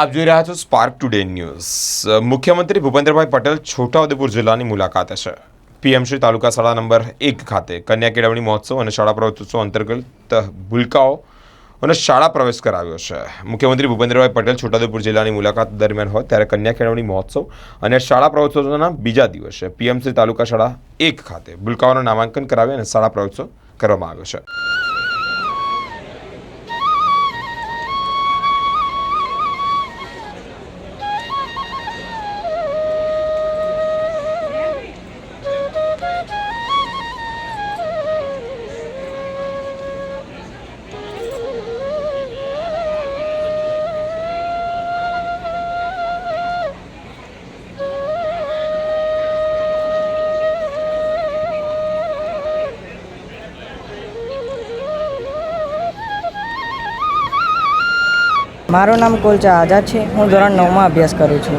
આપ જોઈ રહ્યા છો સ્પાર્ક ટુડે ન્યૂઝ મુખ્યમંત્રી ભૂપેન્દ્રભાઈ પટેલ છોટાઉદેપુર જિલ્લાની મુલાકાતે છે. પીએમસી તાલુકા શાળા નંબર એક ખાતે કન્યા કેળવણી મહોત્સવ અને શાળા પ્રવેશોત્સવ અંતર્ગત ભૂલકાઓ અને શાળા પ્રવેશ કરાવ્યો છે. મુખ્યમંત્રી ભૂપેન્દ્રભાઈ પટેલ છોટાઉદેપુર જિલ્લાની મુલાકાત દરમિયાન હોય ત્યારે કન્યા કેળવણી મહોત્સવ અને શાળા પ્રવેશોત્સવના બીજા દિવસે પીએમસી તાલુકા શાળા એક ખાતે ભૂલકાઓનું નામાંકન કરાવી અને શાળા પ્રવેશોત્સવ કરવામાં આવ્યો છે. મારું નામ કોલચા આઝાદ છે. હું ધોરણ નવમાં અભ્યાસ કરું છું.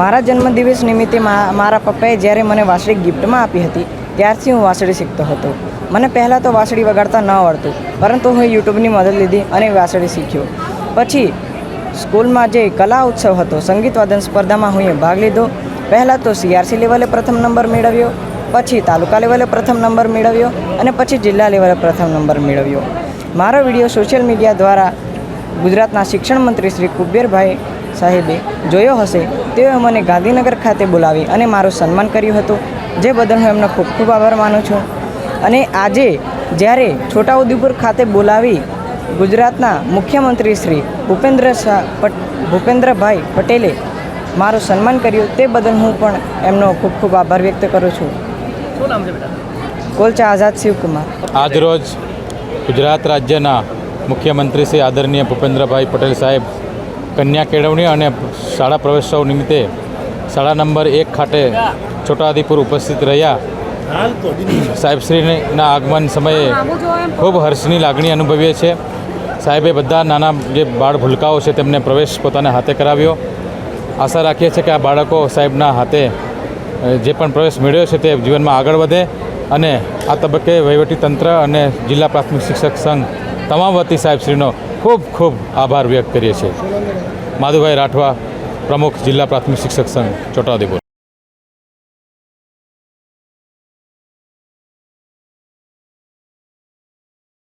મારા જન્મદિવસ નિમિત્તે મારા પપ્પાએ જ્યારે મને વાંસળી ગિફ્ટમાં આપી હતી, ત્યારથી હું વાંસળી શીખતો હતો. મને પહેલાં તો વાંસળી વગાડતા ન આવડતું, પરંતુ હું યુટ્યુબની મદદ લીધી અને વાંસળી શીખ્યો. પછી સ્કૂલમાં જે કલા ઉત્સવ હતો, સંગીત વાદન સ્પર્ધામાં હું એ ભાગ લીધો. પહેલાં તો સીઆરસી લેવલે પ્રથમ નંબર મેળવ્યો, પછી તાલુકા લેવલે પ્રથમ નંબર મેળવ્યો, અને પછી જિલ્લા લેવલે પ્રથમ નંબર મેળવ્યો. મારો વીડિયો સોશિયલ મીડિયા દ્વારા ગુજરાતના શિક્ષણ મંત્રી શ્રી કુબેરભાઈ સાહેબે જોયો હશે તેઓએ મને ગાંધીનગર ખાતે બોલાવી અને મારું સન્માન કર્યું હતું. જે બદલ હું એમનો ખૂબ ખૂબ આભાર માનું છું. અને આજે જ્યારે છોટાઉદેપુર ખાતે બોલાવી ગુજરાતના મુખ્યમંત્રી શ્રી ભૂપેન્દ્ર શાહ ભૂપેન્દ્રભાઈ પટેલે મારું સન્માન કર્યું તે બદલ હું પણ એમનો ખૂબ ખૂબ આભાર વ્યક્ત કરું છું. શું નામ છે કોલચા આઝાદ શિવકુમાર. આજરોજ ગુજરાત રાજ્યના મુખ્યમંત્રી શ્રી આદરણીય ભૂપેન્દ્રભાઈ પટેલ સાહેબ કન્યા કેળવણી અને શાળા પ્રવેશોત્સવ નિમિત્તે શાળા નંબર એક ખાતે છોટાઉદેપુર ઉપસ્થિત રહ્યા. સાહેબશ્રીના આગમન સમયે ખૂબ હર્ષની લાગણી અનુભવીએ છીએ. સાહેબે બધા નાના જે બાળ ભૂલકાઓ છે તેમને પ્રવેશ પોતાના હાથે કરાવ્યો. આશા રાખીએ છીએ કે આ બાળકો સાહેબના હાથે જે પણ પ્રવેશ મેળવ્યો છે તે જીવનમાં આગળ વધે અને આ તબક્કે વહીવટી તંત્ર અને જિલ્લા પ્રાથમિક શિક્ષક સંઘ તમામ વતી સાહેબશ્રીનો ખૂબ ખૂબ આભાર વ્યક્ત કરીએ છીએ. માધુભાઈ રાઠવા, પ્રમુખ જિલ્લા પ્રાથમિક શિક્ષક સંઘ છોટાઉદેપુર